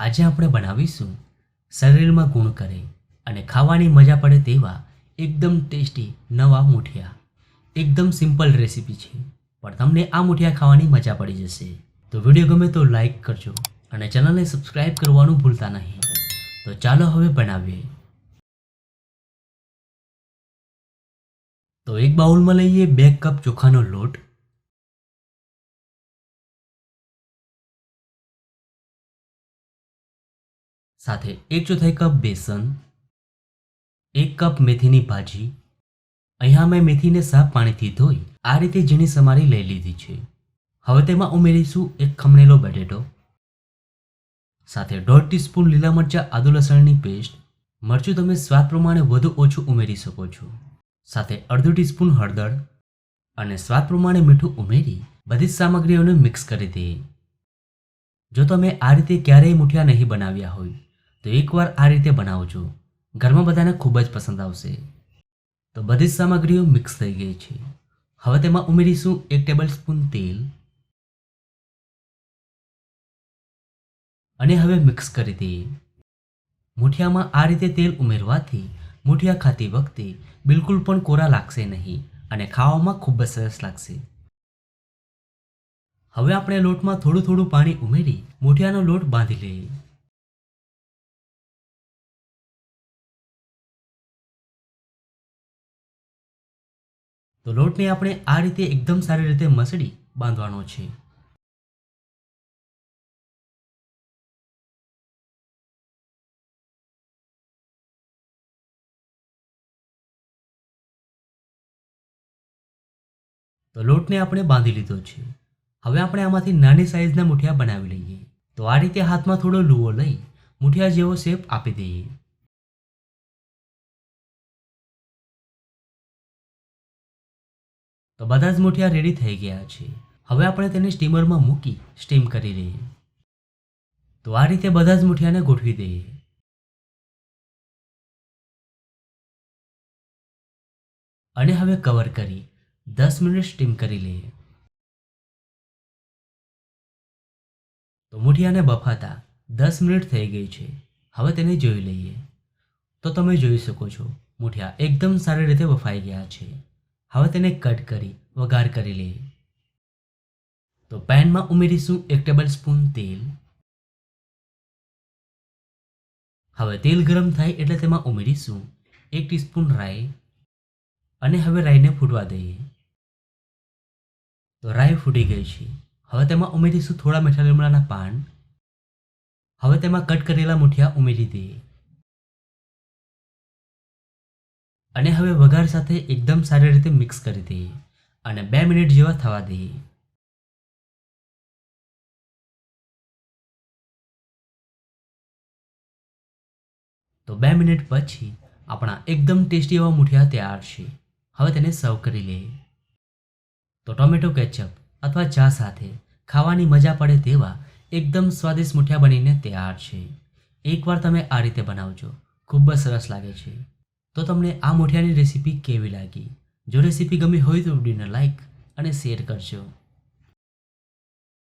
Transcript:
આજે આપણે બનાવીશું શરીરમાં ગુણ કરે અને ખાવાની મજા પડે તેવા એકદમ ટેસ્ટી નવા મૂઠિયા. એકદમ સિમ્પલ રેસીપી છે, પણ તમને આ મૂઠિયા ખાવાની મજા પડી જશે. તો વીડિયો ગમે તો લાઈક કરજો અને ચેનલને સબસ્ક્રાઈબ કરવાનું ભૂલતા નહીં. તો ચાલો હવે બનાવીએ. તો એક બાઉલમાં લઈએ બે કપ ચોખાનો લોટ સાથે એક ચોથાઈ કપ બેસન, એક કપ મેથીની ભાજી. અહીંયા મેં મેથીને સાફ પાણીથી ધોઈ આ રીતે ઝીણી સમારી લઈ લીધી છે. હવે તેમાં ઉમેરીશું એક ખમણેલો બટેટો, સાથે દોઢ ટીસ્પૂન લીલા મરચાં, આદુ લસણની પેસ્ટ. મરચું તમે સ્વાદ પ્રમાણે વધુ ઓછું ઉમેરી શકો છો. સાથે અડધું ટીસ્પૂન હળદર અને સ્વાદ પ્રમાણે મીઠું ઉમેરી બધી જ સામગ્રીઓને મિક્સ કરી દઈએ. જો તમે આ રીતે ક્યારેય મૂઠિયા નહીં બનાવ્યા હોય તો એકવાર આ રીતે બનાવજો. ઘરમાં બધાને ખૂબ જ પસંદ આવશે. તો બધી જ સામગ્રીઓ મિક્સ થઈ ગઈ છે. હવે તેમાં ઉમેરીશું એક ટેબલ સ્પૂન તેલ. અને હવે મિક્સ કરી દઈએ. મૂઠિયામાં આ રીતે તેલ ઉમેરવાથી મૂઠિયા ખાતી વખતે બિલકુલ પણ કોરા લાગશે નહીં અને ખાવામાં ખૂબ જ સરસ લાગશે. હવે આપણે લોટમાં થોડું થોડું પાણી ઉમેરી મૂઠિયાનો લોટ બાંધી લઈએ. તો લોટને આપણે આ રીતે એકદમ સારી રીતે મસળી બાંધવાનો છે. તો લોટને આપણે બાંધી લીધો છે. હવે આપણે આમાંથી નાની સાઈઝના મુઠિયા બનાવી લઈએ. તો આ રીતે હાથમાં થોડો લૂવો લઈ મુઠિયા જેવો શેપ આપી દઈએ. તો બધા જ મૂઠિયા રેડી થઈ ગયા છે હવે આપણે તેને સ્ટીમરમાં મૂકી સ્ટીમ કરી લઈએ તો આ રીતે બધા જ મુઠિયાને ગોઠવી દઈએ. અને હવે કવર કરી દસ મિનિટ સ્ટીમ કરી લઈએ. તો મુઠિયાને બફાતા દસ મિનિટ થઈ ગઈ છે. હવે તેને જોઈ લઈએ. તો તમે જોઈ શકો છો, મુઠિયા એકદમ સારી રીતે બફાઈ ગયા છે. હવે તેને કટ કરી, વઘાર કરી લઈએ. તો પેનમાં ઉમેરીશું એક ટેબલ સ્પૂન તેલ. હવે તેલ ગરમ થાય એટલે તેમાં ઉમેરીશું એક ટીસ્પૂન રાઈ. અને હવે રાઈને ફૂટવા દઈએ. તો રાઈ ફૂટી ગઈ છે. હવે તેમાં ઉમેરીશું થોડા મીઠા લીમડાના પાન. હવે તેમાં કટ કરેલા મુઠિયા ઉમેરી દઈએ. અને હવે વઘાર સાથે એકદમ સારી રીતે મિક્સ કરી દઈએ અને બે મિનિટ જેવા થવા દઈએ. તો બે મિનિટ પછી આપણા એકદમ ટેસ્ટી એવા મૂઠિયા તૈયાર છે. હવે તેને સર્વ કરી લઈએ. તો ટોમેટો કેચઅપ અથવા ચા સાથે ખાવાની મજા પડે તેવા એકદમ સ્વાદિષ્ટ મૂઠિયા બનીને તૈયાર છે. એકવાર તમે આ રીતે બનાવજો. ખૂબ જ સરસ લાગે છે. તો તમને આ મોઠિયાની રેસીપી કેવી લાગી? જો રેસીપી ગમી હોય તો વિડીયોને લાઈક અને શેર કરજો.